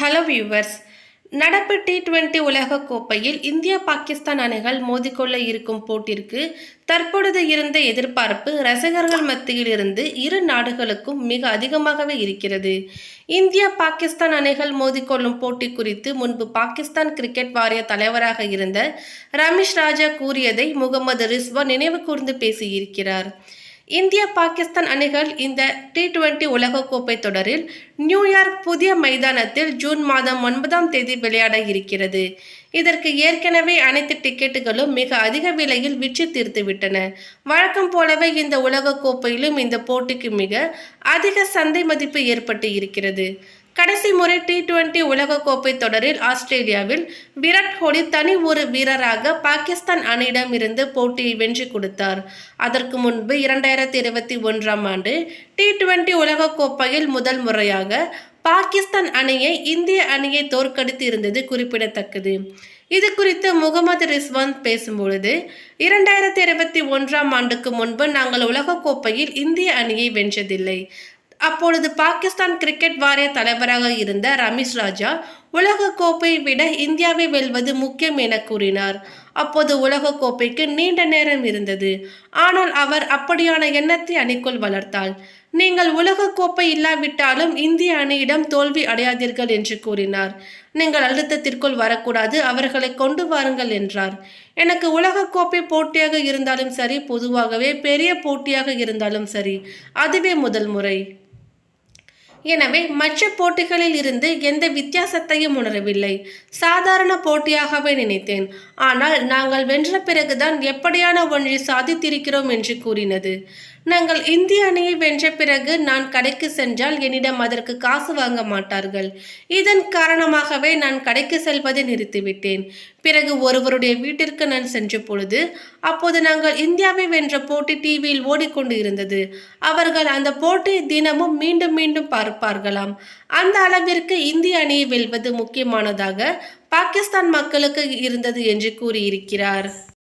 Hello viewers நடப்பு T twenty உலகக் கோப்பையில் இந்தியா பாகிஸ்தான் அணிகள் மோதிக்கொள்ள இருக்கும் போட்டிற்கு தற்பொழுது இருந்த எதிர்பார்ப்பு ரசிகர்கள் மத்தியில் இருந்து இரு நாடுகளுக்கும் மிக அதிகமாகவே இருக்கிறது. இந்தியா பாகிஸ்தான் அணிகள் மோதிக்கொள்ளும் போட்டி குறித்து முன்பு பாகிஸ்தான் கிரிக்கெட் வாரிய தலைவராக இருந்த ரமேஷ் ராஜா கூறியதை முகமது ரிஸ்வான் நினைவு கூர்ந்து பேசியிருக்கிறார். இந்தியா பாகிஸ்தான் அணிகள் இந்த டி டுவெண்டி உலகக்கோப்பை தொடரில் நியூயார்க் புதிய மைதானத்தில் ஜூன் மாதம் ஒன்பதாம் தேதி விளையாட இருக்கிறது. இதற்கு ஏற்கனவே அனைத்து டிக்கெட்டுகளும் மிக அதிக விலையில் விற்று தீர்த்துவிட்டன வழக்கம் போலவே இந்த உலகக்கோப்பையிலும் இந்த போட்டிக்கு மிக அதிக சந்தை மதிப்பு ஏற்பட்டு இருக்கிறது. கடைசி முறை டி டுவெண்டி உலகக்கோப்பை தொடரில் ஆஸ்திரேலியாவில் விராட் கோலி தனி ஒரு வீரராக பாகிஸ்தான் அணியிடம் இருந்து போட்டியை வென்று கொடுத்தார். அதற்கு முன்பு இரண்டாயிரத்தி இருபத்தி ஒன்றாம் ஆண்டு டி டுவெண்டி உலகக்கோப்பையில் முதல் முறையாக பாகிஸ்தான் அணியை இந்திய அணியை தோற்கடித்து இருந்தது குறிப்பிடத்தக்கது. இது குறித்து முகமது ரிஸ்வான் பேசும்பொழுது இரண்டாயிரத்தி இருபத்தி ஒன்றாம் ஆண்டுக்கு முன்பு நாங்கள் உலகக்கோப்பையில் இந்திய அணியை வென்றதில்லை. அப்பொழுது பாகிஸ்தான் கிரிக்கெட் வாரிய தலைவராக இருந்த ரமேஷ் ராஜா உலகக்கோப்பை விட இந்தியாவை வெல்வது முக்கியம் என கூறினார். அப்போது உலகக்கோப்பைக்கு நீண்ட நேரம் இருந்தது. ஆனால் அவர் அப்படியான எண்ணத்தை அணிக்குள் வளர்த்தாள் நீங்கள் உலகக்கோப்பை கோப்பை இல்லாவிட்டாலும் இந்திய அணியிடம் தோல்வி அடையாதீர்கள் என்று கூறினார். நீங்கள் அழுத்தத்திற்குள் வரக்கூடாது அவர்களை கொண்டு வாருங்கள் என்றார். எனக்கு உலகக்கோப்பை கோப்பை போட்டியாக இருந்தாலும் சரி பொதுவாகவே பெரிய போட்டியாக இருந்தாலும் சரி அதுவே முதல் முறை. எனவே மற்ற போட்டிகளில் இருந்து எந்த வித்தியாசத்தையும் உணரவில்லை. சாதாரண போட்டியாகவே நினைத்தேன். ஆனால் நாங்கள் வென்ற பிறகுதான் எப்படியான ஒன்றை சாதித்திருக்கிறோம் என்று கூறினது. நாங்கள் இந்திய அணியை வென்ற பிறகு நான் கடைக்கு சென்றால் என்னிடம் அதற்கு காசு வாங்க மாட்டார்கள். இதன் காரணமாகவே நான் கடைக்கு செல்வதை நிறுத்திவிட்டேன். பிறகு ஒருவருடைய வீட்டிற்கு நான் சென்ற பொழுது அப்போது நாங்கள் இந்தியாவை வென்ற போட்டி டிவியில் ஓடிக்கொண்டு இருந்தது அவர்கள் அந்த போட்டியை தினமும் மீண்டும் மீண்டும் பார்ப்பார்களாம். அந்த அளவிற்கு இந்திய அணியை வெல்வது முக்கியமானதாக பாகிஸ்தான் மக்களுக்கு இருந்தது என்று கூறியிருக்கிறார்.